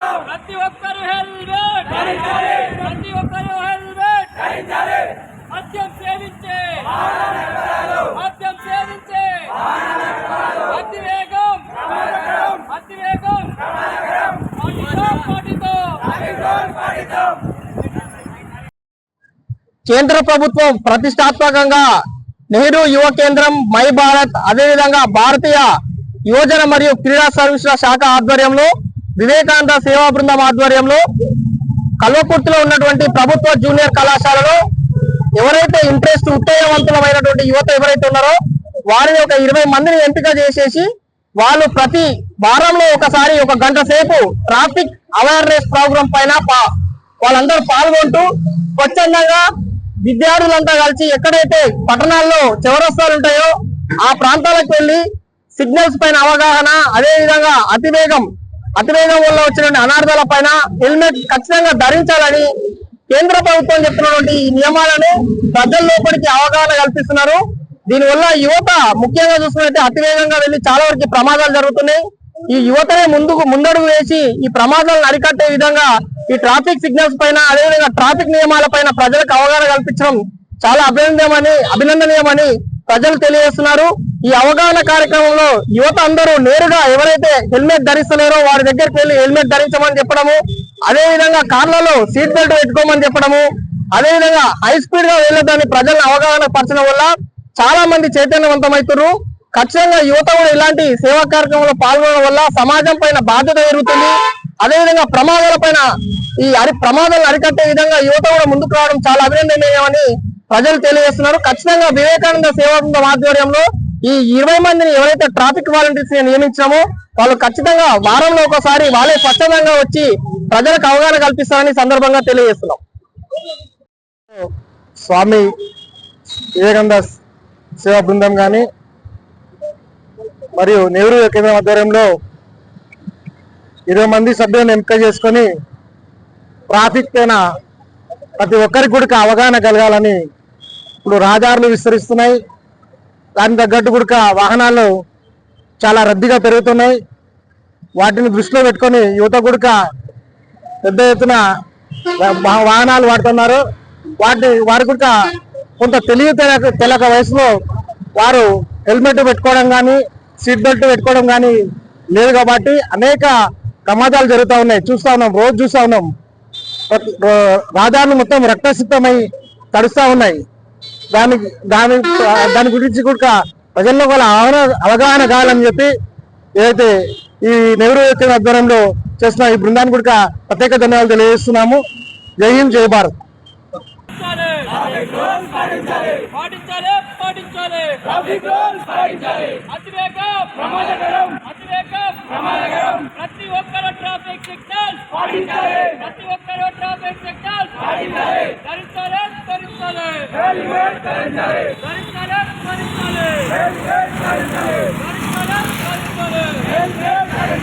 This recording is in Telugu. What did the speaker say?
ప్రతి ఒక్కరు హెల్మెట్ ప్రతి ఒక్కరు హెల్మెట్ మద్యం సేవించే. మద్యం సేవించే. అతి వేగం. అతి వేగం. పాటితో. పాటితో కేంద్ర ప్రభుత్వం ప్రతిష్టాత్మకంగా నెహ్రూ యువ కేంద్రం మై భారత్ అదేవిధంగా భారతీయ యువజన మరియు క్రీడా సర్వీసుల శాఖ ఆధ్వర్యంలో వివేకానంద సేవా బృందం ఆధ్వర్యంలో కల్వకుర్తిలో ఉన్నటువంటి ప్రభుత్వ జూనియర్ కళాశాలలో ఎవరైతే ఇంట్రెస్ట్ ఉత్తేజవంతులమైనటువంటి యువత ఎవరైతే ఉన్నారో వారిని ఒక ఇరవై మందిని ఎంపిక చేసేసి వాళ్ళు ప్రతి వారంలో ఒకసారి ఒక గంట సేపు ట్రాఫిక్ అవేర్నెస్ ప్రోగ్రామ్ పైన పా- వాళ్ళందరూ పాల్గొంటూ స్వచ్ఛందంగా విద్యార్థులంతా కలిసి ఎక్కడైతే పట్టణాల్లో చివరస్తాలు ఉంటాయో ఆ ప్రాంతాలకు వెళ్ళి సిగ్నల్స్ పైన అవగాహన అదేవిధంగా అతివేగం అతివేగం వల్ల వచ్చిన అనార్థాల పైన హెల్మెట్ ఖచ్చితంగా ధరించాలని కేంద్ర ప్రభుత్వం చెప్తున్నటువంటి ఈ నియమాలను ప్రజల లోపలికి అవగాహన కల్పిస్తున్నారు. దీనివల్ల యువత ముఖ్యంగా చూసుకున్నట్టే అతివేగంగా వెళ్ళి చాలా వరకు ప్రమాదాలు జరుగుతున్నాయి. ఈ యువతనే ముందుకు ముందడుగు వేసి ఈ ప్రమాదాలను అరికట్టే విధంగా ఈ ట్రాఫిక్ సిగ్నల్స్ పైన అదేవిధంగా ట్రాఫిక్ నియమాల పైన ప్రజలకు అవగాహన కల్పించడం చాలా అభినందనమని అభినందనీయమని ప్రజలు తెలియజేస్తున్నారు. ఈ అవగాహన కార్యక్రమంలో యువత అందరూ నేరుగా ఎవరైతే హెల్మెట్ ధరిస్తలేరో వారి దగ్గరికి వెళ్ళి హెల్మెట్ ధరించమని చెప్పడము అదే విధంగా కార్లలో సీట్ బెల్ట్ పెట్టుకోమని చెప్పడము అదే విధంగా హై స్పీడ్గా వెళ్ళొద్దని ప్రజలను అవగాహన పరచడం వల్ల చాలా మంది చైతన్యవంతమవుతున్నారు. ఖచ్చితంగా యువత కూడా ఇలాంటి సేవా కార్యక్రమంలో పాల్గొనడం వల్ల సమాజం పైన బాధ్యత పెరుగుతుంది. అదేవిధంగా ప్రమాదాల పైన ఈ అరి ప్రమాదాలను అరికట్టే విధంగా యువత కూడా ముందుకు రావడం చాలా అభినందనీయమని ప్రజలు తెలియజేస్తున్నారు. ఖచ్చితంగా వివేకానంద సేవా బృందం ఆధ్వర్యంలో ఈ ఇరవై మందిని ఎవరైతే ట్రాఫిక్ వాలంటీర్స్ నియమించామో వాళ్ళు ఖచ్చితంగా వారంలో ఒకసారి వాళ్ళే స్వచ్ఛందంగా వచ్చి ప్రజలకు అవగాహన కల్పిస్తారని సందర్భంగా తెలియజేస్తున్నాం. స్వామి వివేకానంద సేవా బృందం కానీ మరియు నెహ్రూ కేంద్రం ఆధ్వర్యంలో ఇరవై మంది సభ్యులను ఎంపిక చేసుకొని ట్రాఫిక్ పైన ప్రతి ఒక్కరికి కూడా అవగాహన కలగాలని ఇప్పుడు రహదారులు విస్తరిస్తున్నాయి. దానికి తగ్గట్టు కూడా వాహనాలు చాలా రద్దీగా పెరుగుతున్నాయి. వాటిని దృష్టిలో పెట్టుకొని యువత కూడా పెద్ద ఎత్తున వాహనాలు వాడుతున్నారు. వాటి వారి కూడా కొంత తెలియ తెలక వయసులో వారు హెల్మెట్ పెట్టుకోవడం కానీ సీట్ బెల్ట్ పెట్టుకోవడం కానీ లేదు కాబట్టి అనేక ప్రమాదాలు జరుగుతూ ఉన్నాయి. చూస్తా ఉన్నాం రోజు చూస్తా ఉన్నాం. ప్రతి- రహదారులు మొత్తం రక్తసిద్ధమై తడుస్తూ ఉన్నాయి. దానికి దాని దాని గురించి కూడా ప్రజల్లో కూడా అవగాహన అవగాహన కావాలని చెప్పి ఏదైతే ఈ నెహ్రూ యొక్క ఆధ్వర్యంలో చేస్తున్న ఈ బృందాన్ని కూడా ప్రత్యేక ధన్యవాదాలు తెలియజేస్తున్నాము. జై హింద్ జై భారత్. పాటించాలి పాటించాలి ట్రాఫిక్ రూల్స్ పాటించాలి. అతివేగం ప్రమాదకరం అతివేగం ప్రమాదకరం. ప్రతి ఒక్కరు ట్రాఫిక్ సిగ్నల్స్ పాటించాలి ప్రతి ఒక్కరు ట్రాఫిక్ సిగ్నల్స్ ధరించాలి హెల్మెట్ ధరించాలి ధరించాలి ధరించాలి హెల్మెట్ ధరించాలి హెల్మెట్